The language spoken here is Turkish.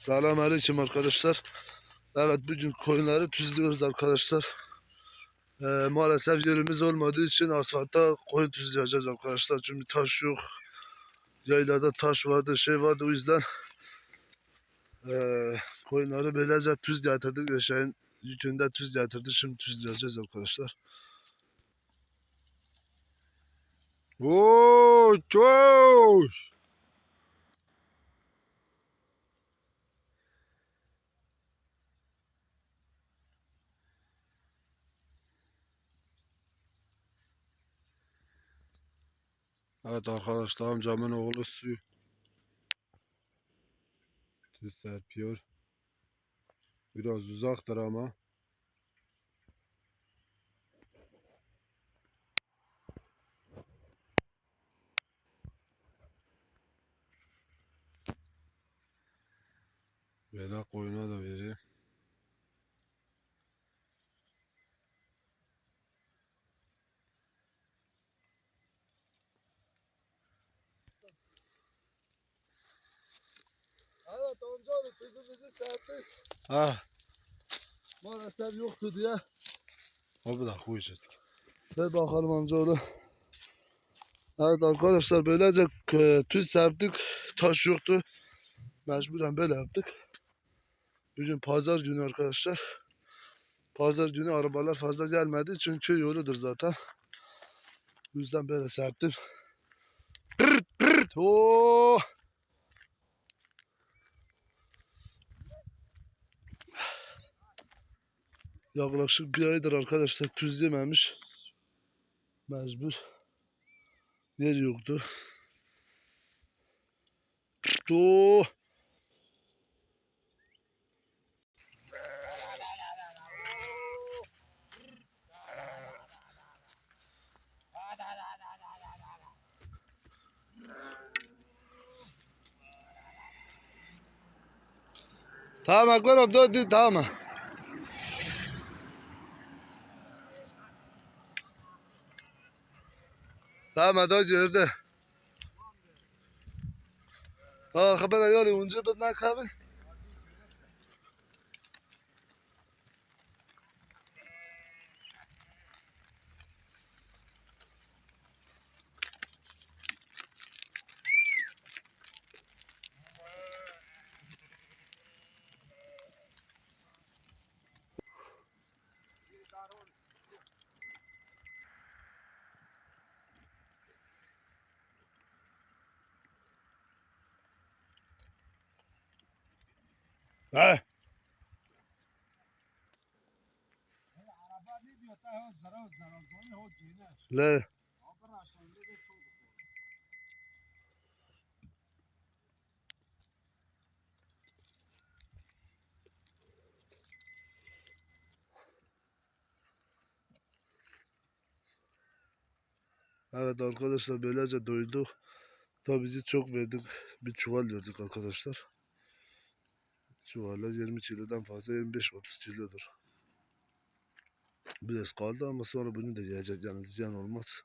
Selamünaleyküm arkadaşlar. Evet bugün koyunları tüzlüyoruz arkadaşlar. Ee, maalesef yerimiz olmadığı için asfaltta koyun tüzleyeceğiz arkadaşlar. Çünkü taş yok. Yaylada taş vardı şey vardı o yüzden ee, koyunları böylece tüz getirdik. Eşeğin yükünde tüz getirdik. Şimdi tüzleyeceğiz arkadaşlar. Oo, coş. Evet arkadaşlar amcamın oğlu su. Serpiyor. Biraz uzaktır ama. Böyle koyuna da vereyim. Evet amcaoğlu tuzumuzu serptik. Ah, Maalesef yoktu diye. o da koyacak. Ver bakalım amcaoğlu. Evet arkadaşlar böylece e, tüz serptik. Taş yoktu. Mecburen böyle yaptık. Bugün pazar günü arkadaşlar. Pazar günü arabalar fazla gelmedi çünkü yoludur zaten. Bu yüzden böyle serptim. Yaklaşık bir aydır arkadaşlar tüz yememiş. Mecbur. Yer yoktu. Oo. Tamam Akbarım döndü tamam. Tamam da gördü. Ha, haber ayarı, önce bir ne kahve? Evet arkadaşlar böylece doyduk. Tabii bizi çok verdik. Bir çuval verdik arkadaşlar. Çuvala 20 kilodan fazla 25-30 kilodur. Biraz kaldı ama sonra bunu da yiyecek yani ziyan olmaz.